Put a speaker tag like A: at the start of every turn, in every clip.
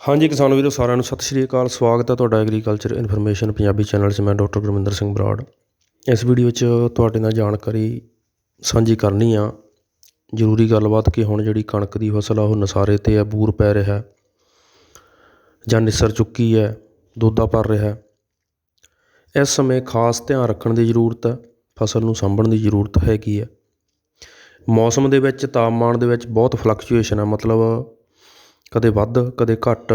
A: ਹਾਂਜੀ ਕਿਸਾਨ ਵੀਰੋ, ਸਾਰਿਆਂ ਨੂੰ ਸਤਿ ਸ਼੍ਰੀ ਅਕਾਲ। ਸਵਾਗਤ ਹੈ ਤੁਹਾਡਾ ਐਗਰੀਕਲਚਰ ਇਨਫੋਰਮੇਸ਼ਨ ਪੰਜਾਬੀ ਚੈਨਲ 'ਚ। ਮੈਂ ਡਾਕਟਰ ਗੁਰਮਿੰਦਰ ਸਿੰਘ ਬਰਾੜ। ਇਸ ਵੀਡੀਓ 'ਚ ਤੁਹਾਡੇ ਨਾਲ ਜਾਣਕਾਰੀ ਸਾਂਝੀ ਕਰਨੀ ਆ। ਜ਼ਰੂਰੀ ਗੱਲਬਾਤ ਕਿ ਹੁਣ ਜਿਹੜੀ ਕਣਕ ਦੀ ਫਸਲ ਆ, ਉਹ ਨਸਾਰੇ ਤੇ ਆ, ਬੂਰ ਪੈ ਰਿਹਾ। ਜਾਂ ਨਿਸਰ ਚੁੱਕੀ ਹੈ ਦੋਦਾ ਪਰ ਰਿਹਾ। ਇਸ ਸਮੇਂ ਖਾਸ ਧਿਆਨ ਰੱਖਣ ਦੀ ਜ਼ਰੂਰਤ ਹੈ ਫਸਲ ਨੂੰ ਸਾਂਭਣ ਦੀ ਜ਼ਰੂਰਤ ਹੈਗੀ ਹੈ ਮੌਸਮ ਦੇ ਵਿੱਚ, ਤਾਪਮਾਨ ਦੇ ਵਿੱਚ ਬਹੁਤ ਫਲਕਚੁਏਸ਼ਨ ਹੈ ਮਤਲਬ ਕਦੇ ਵੱਧ, ਕਦੇ ਘੱਟ,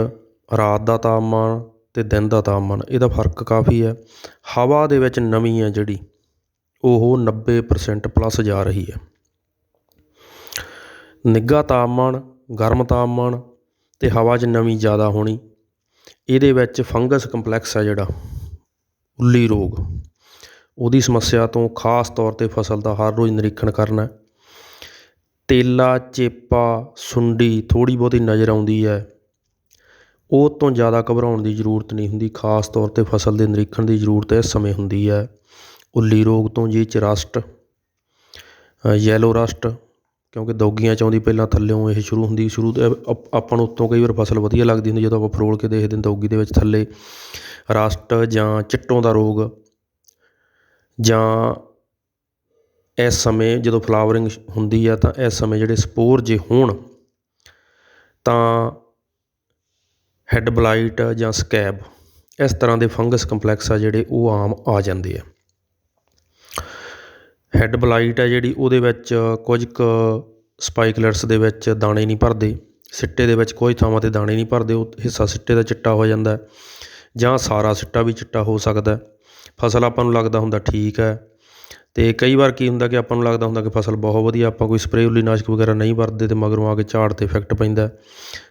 A: ਰਾਤ ਦਾ ਤਾਪਮਾਨ ਅਤੇ ਦਿਨ ਦਾ ਤਾਪਮਾਨ, ਇਹਦਾ ਫ਼ਰਕ ਕਾਫੀ ਹੈ। ਹਵਾ ਦੇ ਵਿੱਚ ਨਮੀ ਹੈ ਜਿਹੜੀ, ਉਹ ਨੱਬੇ ਪਰਸੈਂਟ ਪਲੱਸ ਜਾ ਰਹੀ ਹੈ। ਨਿੱਘਾ ਤਾਪਮਾਨ, ਗਰਮ ਤਾਪਮਾਨ ਅਤੇ ਹਵਾ 'ਚ ਨਮੀ ਜ਼ਿਆਦਾ ਹੋਣੀ, ਇਹਦੇ ਵਿੱਚ ਫੰਗਸ ਕੰਪਲੈਕਸ ਹੈ ਜਿਹੜਾ, ਉੱਲੀ ਰੋਗ। ਉਹਦੀ ਸਮੱਸਿਆ ਤੋਂ ਖਾਸ ਤੌਰ 'ਤੇ ਫਸਲ ਦਾ ਹਰ ਰੋਜ਼ ਨਿਰੀਖਣ ਕਰਨਾ ਤੇਲਾ, ਚੇਪਾ, ਸੁੰਡੀ ਥੋੜ੍ਹੀ ਬਹੁਤੀ ਨਜ਼ਰ ਆਉਂਦੀ ਹੈ। ਉਹ ਤੋਂ ਜ਼ਿਆਦਾ ਘਬਰਾਉਣ ਦੀ ਜ਼ਰੂਰਤ ਨਹੀਂ ਹੁੰਦੀ। ਖਾਸ ਤੌਰ 'ਤੇ ਫਸਲ ਦੇ ਨਿਰੀਖਣ ਦੀ ਜ਼ਰੂਰਤ ਇਸ ਸਮੇਂ ਹੁੰਦੀ ਹੈ। ਉੱਲੀ ਰੋਗ ਤੋਂ ਜੀ 'ਚ ਰਸਟ ਯੈਲੋ ਰਸਟ ਕਿਉਂਕਿ ਦੌਗੀਆਂ 'ਚ ਆਉਂਦੀ ਪਹਿਲਾਂ ਥੱਲਿਓਂ ਇਹ ਸ਼ੁਰੂ ਹੁੰਦੀ, ਸ਼ੁਰੂ ਤੋਂ ਅਪ- ਆਪਾਂ ਨੂੰ ਉੱਤੋਂ ਕਈ ਵਾਰ ਫਸਲ ਵਧੀਆ ਲੱਗਦੀ ਹੁੰਦੀ, ਜਦੋਂ ਆਪਾਂ ਫਰੋਲ ਕੇ ਦੇਖਦੇ ਹਾਂ ਦੋਗੀ ਦੇ ਵਿੱਚ ਥੱਲੇ ਰਸਟ ਜਾਂ ਚਿੱਟੋਂ ਦਾ ਰੋਗ ਜਾਂ ਇਸ ਸਮੇਂ ਜਦੋਂ ਫਲਾਵਰਿੰਗ ਹੁੰਦੀ ਆ ਤਾਂ ਇਸ ਸਮੇਂ ਜਿਹੜੇ ਸਪੋਰ ਜੇ ਹੋਣ ਤਾਂ ਹੈੱਡ ਬਲਾਈਟ ਜਾਂ ਸਕੈਬ ਇਸ ਤਰ੍ਹਾਂ ਦੇ ਫੰਗਸ ਕੰਪਲੈਕਸ ਆ ਜਿਹੜੇ ਉਹ ਆਮ ਆ ਜਾਂਦੇ ਆ। ਹੈੱਡ ਬਲਾਈਟ ਆ ਜਿਹੜੀ ਉਹਦੇ ਵਿੱਚ ਕੁਝ ਕੁ ਸਪਾਈਕਲਰਸ ਦੇ ਵਿੱਚ ਦਾਣੇ ਨਹੀਂ ਭਰਦੇ, ਸਿੱਟੇ ਦੇ ਵਿੱਚ ਕੋਈ ਥਾਵਾਂ ਤੇ ਦਾਣੇ ਨਹੀਂ ਭਰਦੇ, ਉਹ ਹਿੱਸਾ ਸਿੱਟੇ ਦਾ ਚਿੱਟਾ ਹੋ ਜਾਂਦਾ ਜਾਂ ਸਾਰਾ ਸਿੱਟਾ ਵੀ ਚਿੱਟਾ ਹੋ ਸਕਦਾ ਫਸਲ ਆਪਾਂ ਨੂੰ ਲੱਗਦਾ ਹੁੰਦਾ ਠੀਕ ਹੈ। ਅਤੇ ਕਈ ਵਾਰ ਕੀ ਹੁੰਦਾ ਕਿ ਆਪਾਂ ਨੂੰ ਲੱਗਦਾ ਹੁੰਦਾ ਕਿ ਫਸਲ ਬਹੁਤ ਵਧੀਆ, ਆਪਾਂ ਕੋਈ ਸਪਰੇਅ ਨਾਸ਼ਕ ਵਗੈਰਾ ਨਹੀਂ ਵਰਤਦੇ ਅਤੇ ਮਗਰੋਂ ਆ ਕੇ ਝਾੜ 'ਤੇ ਇਫੈਕਟ ਪੈਂਦਾ।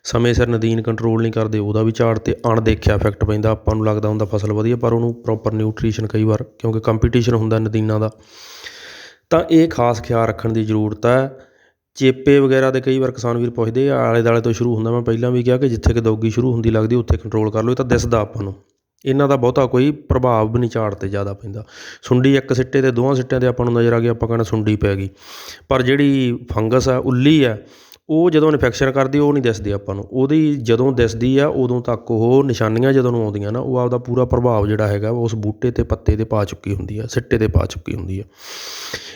A: ਸਮੇਂ ਸਿਰ ਨਦੀਨ ਕੰਟਰੋਲ ਨਹੀਂ ਕਰਦੇ, ਉਹਦਾ ਵੀ ਝਾੜ 'ਤੇ ਅਣਦੇਖਿਆ ਇਫੈਕਟ ਪੈਂਦਾ। ਆਪਾਂ ਨੂੰ ਲੱਗਦਾ ਹੁੰਦਾ ਫਸਲ ਵਧੀਆ, ਪਰ ਉਹਨੂੰ ਪ੍ਰੋਪਰ ਨਿਊਟ੍ਰੀਸ਼ਨ ਕਈ ਵਾਰ, ਕਿਉਂਕਿ ਕੰਪੀਟੀਸ਼ਨ ਹੁੰਦਾ ਨਦੀਨਾਂ ਦਾ। ਤਾਂ ਇਹ ਖਾਸ ਖਿਆਲ ਰੱਖਣ ਦੀ ਜ਼ਰੂਰਤ ਹੈ। ਚੇਪੇ ਵਗੈਰਾ ਦੇ ਕਈ ਵਾਰ ਕਿਸਾਨ ਵੀਰ ਪੁੱਛਦੇ ਆ ਆਲੇ ਦਾਲੇ ਤੋਂ ਸ਼ੁਰੂ ਹੁੰਦਾ, ਮੈਂ ਪਹਿਲਾਂ ਵੀ ਕਿਹਾ ਕਿ ਜਿੱਥੇ ਕਿ ਦੌਗੀ ਸ਼ੁਰੂ ਹੁੰਦੀ ਲੱਗਦੀ, ਉੱਥੇ ਕੰਟਰੋਲ ਕਰ ਲਓ, ਇਹ ਤਾਂ ਦਿਸਦਾ ਆਪਾਂ ਨੂੰ। ਇਹਨਾਂ ਦਾ ਬਹੁਤਾ ਕੋਈ ਪ੍ਰਭਾਵ ਵੀ ਨਹੀਂ ਝਾੜ 'ਤੇ ਜ਼ਿਆਦਾ ਪੈਂਦਾ। ਸੁੰਡੀ ਇੱਕ ਸਿੱਟੇ ਤੇ ਦੋਹਾਂ ਸਿੱਟਿਆਂ 'ਤੇ ਆਪਾਂ ਨੂੰ ਨਜ਼ਰ ਆ ਗਈ, ਆਪਾਂ ਕਹਿੰਦੇ ਸੁੰਡੀ ਪੈ ਗਈ। ਪਰ ਜਿਹੜੀ ਫੰਗਸ ਆ, ਉੱਲੀ ਆ, ਉਹ ਜਦੋਂ ਇਨਫੈਕਸ਼ਨ ਕਰਦੀ ਉਹ ਨਹੀਂ ਦਿਸਦੀ ਆਪਾਂ ਨੂੰ। ਉਹਦੀ ਜਦੋਂ ਦਿਸਦੀ ਆ, ਉਦੋਂ ਤੱਕ ਉਹ ਨਿਸ਼ਾਨੀਆਂ ਜਦੋਂ ਨੂੰ ਆਉਂਦੀਆਂ ਨਾ, ਉਹ ਆਪਦਾ ਪੂਰਾ ਪ੍ਰਭਾਵ ਜਿਹੜਾ ਹੈਗਾ ਉਸ ਬੂਟੇ ਤੇ ਪੱਤੇ ਤੇ ਪਾ ਚੁੱਕੀ ਹੁੰਦੀ ਆ, ਸਿੱਟੇ ਤੇ ਪਾ ਚੁੱਕੀ ਹੁੰਦੀ ਆ।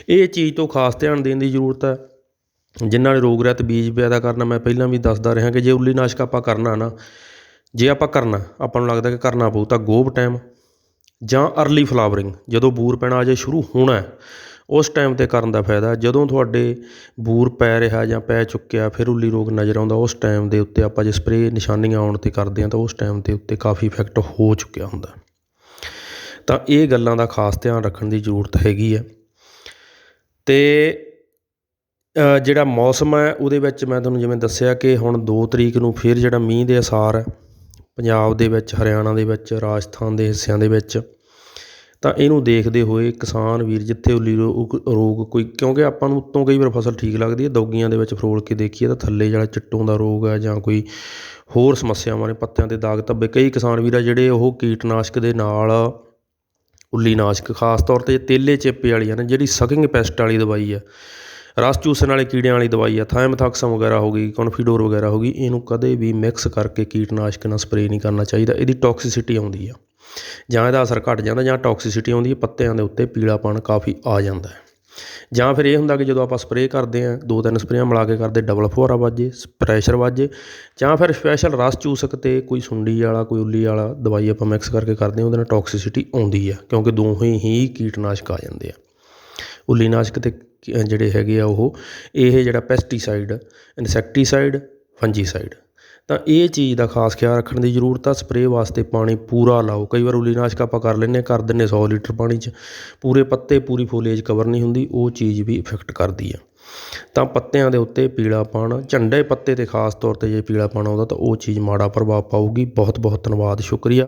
A: ਇਹ ਚੀਜ਼ ਤੋਂ ਖਾਸ ਧਿਆਨ ਦੇਣ ਦੀ ਜ਼ਰੂਰਤ ਹੈ ਜਿਨ੍ਹਾਂ ਨੇ ਰੋਗ ਰਹਿਤ ਬੀਜ ਪੈਦਾ ਕਰਨਾ, ਮੈਂ ਪਹਿਲਾਂ ਵੀ ਦੱਸਦਾ ਰਿਹਾ ਕਿ ਜੇ ਉੱਲੀ ਨਾਸ਼ਕ ਆਪਾਂ ਕਰਨਾ ਨਾ ਜੇ ਆਪਾਂ ਕਰਨਾ, ਆਪਾਂ ਨੂੰ ਲੱਗਦਾ ਕਿ ਕਰਨਾ ਪਊ ਤਾਂ ਗੋਭ ਟਾਈਮ ਜਾਂ ਅਰਲੀ ਫਲਾਵਰਿੰਗ ਜਦੋਂ ਬੂਰ ਪੈਣਾ ਅਜੇ ਸ਼ੁਰੂ ਹੋਣਾ ਉਸ ਟਾਈਮ ਤੇ ਕਰਨ ਦਾ ਫਾਇਦਾ। ਜਦੋਂ ਤੁਹਾਡੇ ਬੂਰ ਪੈ ਰਿਹਾ ਜਾਂ ਪੈ ਚੁੱਕਿਆ, ਫਿਰ ਉੱਲੀ ਰੋਗ ਨਜ਼ਰ ਆਉਂਦਾ, ਉਸ ਟਾਈਮ ਦੇ ਉੱਤੇ ਆਪਾਂ ਜੇ ਸਪਰੇਅ ਨਿਸ਼ਾਨੀਆਂ ਆਉਣ ਤੇ ਕਰਦੇ ਹਾਂ ਤਾਂ ਉਸ ਟਾਈਮ ਦੇ ਉੱਤੇ ਕਾਫੀ ਇਫੈਕਟ ਹੋ ਚੁੱਕਿਆ ਹੁੰਦਾ। ਤਾਂ ਇਹ ਗੱਲਾਂ ਦਾ ਖਾਸ ਧਿਆਨ ਰੱਖਣ ਦੀ ਜ਼ਰੂਰਤ ਹੈਗੀ ਹੈ। ਤੇ ਜਿਹੜਾ ਮੌਸਮ ਹੈ, ਉਹਦੇ ਵਿੱਚ ਮੈਂ ਤੁਹਾਨੂੰ ਜਿਵੇਂ ਦੱਸਿਆ ਕਿ ਹੁਣ 2 ਤਰੀਕ ਨੂੰ ਫਿਰ ਜਿਹੜਾ ਮੀਂਹ ਦੇ ਅਸਾਰ ਹੈ ਪੰਜਾਬ ਦੇ ਵਿੱਚ, ਹਰਿਆਣਾ ਦੇ ਵਿੱਚ, ਰਾਜਸਥਾਨ ਦੇ ਹਿੱਸਿਆਂ ਦੇ ਵਿੱਚ। ਤਾਂ ਇਹਨੂੰ ਦੇਖਦੇ ਹੋਏ ਕਿਸਾਨ ਵੀਰ ਜਿੱਥੇ ਉੱਲੀ ਰੋਗ ਰੋਗ ਕੋਈ, ਕਿਉਂਕਿ ਆਪਾਂ ਨੂੰ ਉੱਤੋਂ ਕਈ ਵਾਰ ਫਸਲ ਠੀਕ ਲੱਗਦੀ ਹੈ, ਦੌਗੀਆਂ ਦੇ ਵਿੱਚ ਫਰੋਲ ਕੇ ਦੇਖੀਏ ਤਾਂ ਥੱਲੇ ਜਿਹੜਾ ਚਿੱਟੋਂ ਦਾ ਰੋਗ ਹੈ ਜਾਂ ਕੋਈ ਹੋਰ ਸਮੱਸਿਆਵਾਂ ਨੇ ਪੱਤਿਆਂ ਤੇ ਦਾਗ ਧੱਬੇ। ਕਈ ਕਿਸਾਨ ਵੀਰ ਆ ਜਿਹੜੇ ਉਹ ਕੀਟਨਾਸ਼ਕ ਦੇ ਨਾਲ ਉੱਲੀ ਨਾਸ਼ਕ, ਖਾਸ ਤੌਰ ਤੇ ਤੇਲੇ ਚੇਪੇ ਵਾਲੀਆਂ ਨੇ, ਜਿਹੜੀ ਸਕਿੰਗ ਪੈਸਟ ਵਾਲੀ ਦਵਾਈ ਆ ਰਸ ਚੂਸਣ ਵਾਲੇ ਕੀੜਿਆਂ ਵਾਲੀ ਦਵਾਈ ਆ ਥਾਇਮਥਾਕਸਮ ਵਗੈਰਾ ਹੋ ਗਈ, ਕੌਨਫੀਡੋਰ ਵਗੈਰਾ ਹੋ ਗਈ, ਇਹਨੂੰ ਕਦੇ ਵੀ ਮਿਕਸ ਕਰਕੇ ਕੀਟਨਾਸ਼ਕ ਨਾਲ ਸਪਰੇਅ ਨਹੀਂ ਕਰਨਾ ਚਾਹੀਦਾ, ਇਹਦੀ ਟੌਕਸਿਸਿਟੀ ਆਉਂਦੀ ਆ। ਜਾਂ ਇਹਦਾ ਅਸਰ ਘਟ ਜਾਂਦਾ, ਜਾਂ ਟੌਕਸਿਸਿਟੀ ਆਉਂਦੀ ਹੈ ਪੱਤਿਆਂ ਦੇ ਉੱਤੇ ਪੀਲਾਪਣ ਕਾਫੀ ਆ ਜਾਂਦਾ ਹੈ। ਜਾਂ ਫਿਰ ਇਹ ਹੁੰਦਾ ਕਿ ਜਦੋਂ ਆਪਾਂ ਸਪਰੇਅ ਕਰਦੇ ਹਾਂ ਦੋ ਤਿੰਨ ਸਪਰੇਆਂ ਮਿਲਾ ਕੇ ਕਰਦੇ ਡਬਲ ਫੁਹਾਰਾ ਵੱਜੇ ਪ੍ਰੈਸ਼ਰ ਵੱਜੇ, ਜਾਂ ਫਿਰ ਸਪੈਸ਼ਲ ਰਸ ਚੂਸਕ ਤੇ ਕੋਈ ਸੁੰਡੀ ਵਾਲਾ, ਕੋਈ ਉੱਲੀ ਵਾਲਾ ਦਵਾਈ ਆਪਾਂ ਮਿਕਸ ਕਰਕੇ ਕਰਦੇ ਹਾਂ, ਉਹਦੇ ਨਾਲ ਟੌਕਸਿਸਿਟੀ ਆਉਂਦੀ ਹੈ ਕਿਉਂਕਿ ਦੋਵੇਂ ਹੀ ਕੀਟਨਾਸ਼ਕ ਆ ਜਾਂਦੇ ਆ। ਉੱਲੀ ਨਾਸ਼ਕ ਤੇ ਜਿਹੜੇ ਹੈਗੇ ਆ ਉਹ, ਇਹ ਜਿਹੜਾ ਪੈਸਟੀਸਾਈਡ ਇਨਸੈਕਟੀਸਾਈਡ ਫੰਜੀਸਾਈਡ ਤਾਂ ਇਹ ਚੀਜ਼ ਦਾ ਖਾਸ ਖਿਆਲ ਰੱਖਣ ਦੀ ਜ਼ਰੂਰਤ ਆ, ਸਪਰੇਅ ਵਾਸਤੇ ਪਾਣੀ ਪੂਰਾ ਲਾਓ। ਕਈ ਵਾਰ ਉਲੀਨਾਸ਼ਕ ਆਪਾਂ ਕਰ ਲੈਂਦੇ ਹਾਂ, ਕਰ ਦਿੰਦੇ 100 ਲੀਟਰ ਪਾਣੀ 'ਚ। ਪੂਰੇ ਪੱਤੇ, ਪੂਰੀ ਫੋਲੇਜ ਕਵਰ ਨਹੀਂ ਹੁੰਦੀ, ਉਹ ਚੀਜ਼ ਵੀ ਇਫੈਕਟ ਕਰਦੀ ਆ। ਤਾਂ ਪੱਤਿਆਂ ਦੇ ਉੱਤੇ ਪੀਲਾਪਣ ਝੰਡੇ ਪੱਤੇ ਤੇ ਖਾਸ ਤੌਰ ਤੇ ਜੇ ਪੀਲਾਪਣ ਆਉਂਦਾ ਤਾਂ ਉਹ ਚੀਜ਼ ਮਾੜਾ ਪ੍ਰਭਾਵ ਪਾਊਗੀ। ਬਹੁਤ ਬਹੁਤ ਧੰਨਵਾਦ, ਸ਼ੁਕਰੀਆ।